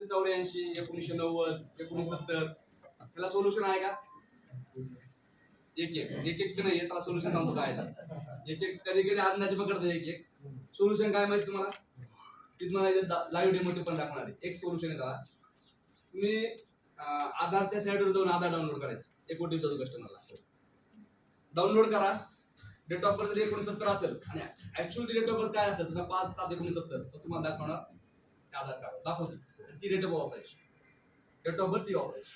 चौऱ्याऐंशी एकोणीसशे नव्वद एकोणीसशे सत्तर त्याला सोल्युशन आहे का? एक एक. एक एक नाही त्याला सोल्युशन सांगतो काय एक एक. कधी कधी अंदाजे पकडतो एक एक. सोल्युशन काय माहिती तुम्हाला? की तुम्हाला लाईव्ह डेमो पण दाखवणार आहे. एक सोल्युशन आहे त्याला. तुम्ही आधारच्या साईडवर जाऊन आधार डाउनलोड करायचं. एक ओ टी जातो कस्टमरला डाउनलोड करा. डेट ऑफ बर्थ जर एकोणीसत्तर असेल आणि ऍक्च्युअली डेट ऑफ बर्थ काय असेल पाच सात एकोणीसत्तर तर तुम्हाला दाखवणार. आधार कार्ड. दाखवते. ती डेट ऑफ वापरायची डेट ऑफ बर्थ ती वापरायची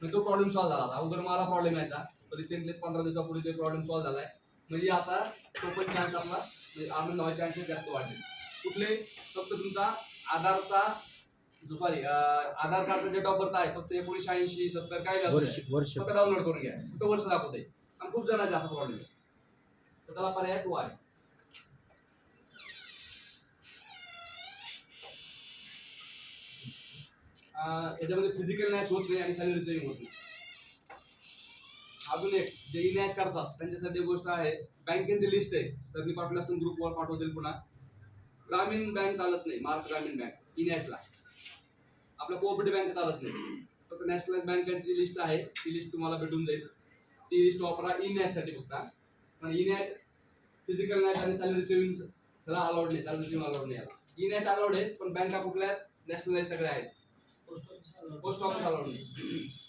म्हणजे तो प्रॉब्लेम सॉल्व्ह झाला. अगोदर मला प्रॉब्लेम यायचा. रिसेंटली पंधरा दिवसापूर्वी ते प्रॉब्लेम सॉल्व्ह झालाय. म्हणजे आता तो पण चान्स आपला म्हणजे आनंद व्हायचे चान्सेस जास्त वाढले. कुठले? फक्त तुमचा आधारचा जो सॉरी आधार कार्डचा डेट ऑफ बर्थ आहे फक्त एकोणीसशे ऐंशी सत्तर काय. वर्ष फक्त डाउनलोड करून घ्या. फक्त वर्ष दाखवते आणि खूप जणांचा असा प्रॉब्लेम आहे तर त्याला पर्याय तो आहे. त्याच्यामध्ये याच्यामध्ये फिजिकल मॅच होत नाही आणि सॅलरी सेव्हिंग होत नाही. अजून एक जे ई मॅच करतात त्यांच्यासाठी गोष्ट आहे बँकेची लिस्ट आहे. सरनी पाठवली असून ग्रुपवर पाठवतील पुन्हा. ग्रामीण बँक चालत नाही महाराष्ट्र ग्रामीण बँक ई ला आपल्या कोऑपरेटिव्ह बँक चालत नाही. फक्त नॅशनल बँकांची लिस्ट आहे. ती लिस्ट तुम्हाला भेटून जाईल. ती लिस्ट वापरा ई साठी फक्त. पण ई नॅच फिजिकल मॅच आणि सॅलरी सेव्हिंग त्याला अलाउड नाही. सॅलरी सेव्हिंग अलाउड नाही याला. ई नॅच अलाउड आहे पण बँका कुठल्या नॅशनलाइज सगळ्या आहेत. पोस्ट ऑफिस अलाउड नाही